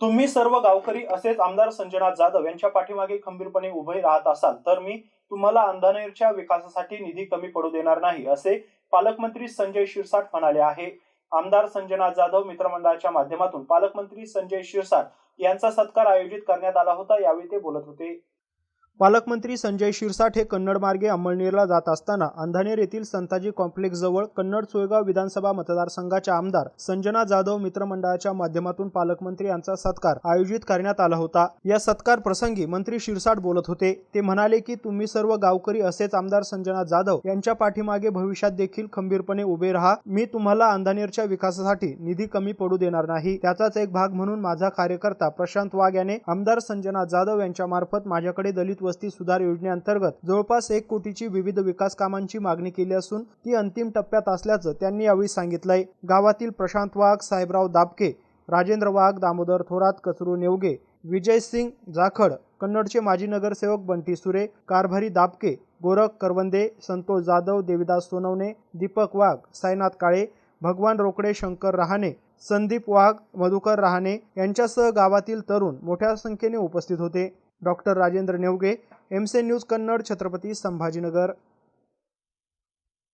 तुम्ही सर्व गावकरी असेच आमदार संजनाथ जाधव यांच्या पाठीमागे खंबीरपणे उभे राहत असाल तर मी तुम्हाला अंधानेरच्या विकासासाठी निधी कमी पडू देणार नाही असे पालकमंत्री संजय शिरसाट म्हणाले आहे. आमदार संजनाथ जाधव मित्रमंडळाच्या माध्यमातून पालकमंत्री संजय शिरसाट यांचा सत्कार आयोजित करण्यात आला होता यावेळी ते बोलत होते. पालकमंत्री संजय शिरसाट हे कन्नड मार्गे अंमळनेरला जात असताना अंधानेर येथील संताजी कॉम्प्लेक्सजवळ कन्नड सोयगाव विधानसभा मतदारसंघाच्या आमदार संजना जाधव मित्रमंडळाच्या माध्यमातून पालकमंत्री यांचा सत्कार आयोजित करण्यात आला होता. या सत्कार प्रसंगी मंत्री शिरसाट बोलत होते. ते म्हणाले की तुम्ही सर्व गावकरी असेच आमदार संजना जाधव. यांच्या पाठीमागे भविष्यात देखील खंबीरपणे उभे राहा. मी तुम्हाला अंधानेरच्या विकासासाठी निधी कमी पडू देणार नाही. त्याचाच एक भाग म्हणून माझा कार्यकर्ता प्रशांत वाघ याने आमदार संजना जाधव यांच्यामार्फत माझ्याकडे दलित वस्ती सुधार योजनेअंतर्गत जवळपास एक कोटीची विविध विकास कामांची मागणी केली असून ती अंतिम टप्प्यात असल्याचं त्यांनी यावेळी सांगितलंय. गावातील प्रशांत वाघ साहेबराव दाबके राजेंद्र वाघ दामोदर थोरात कचरू नेवगे विजय सिंग जाखड कन्नडचे माजी नगरसेवक बंटी सुरे कारभारी दाबके गोरख करवंदे संतोष जाधव देविदास सोनवणे दीपक वाघ साईनाथ काळे भगवान रोकडे शंकर रहाणे संदीप वाघ मधुकर रहाणे यांच्यासह गावातील तरुण मोठ्या संख्येने उपस्थित होते. डॉक्टर राजेंद्र नेवगे एमसे न्यूज कन्नड छत्रपती संभाजीनगर.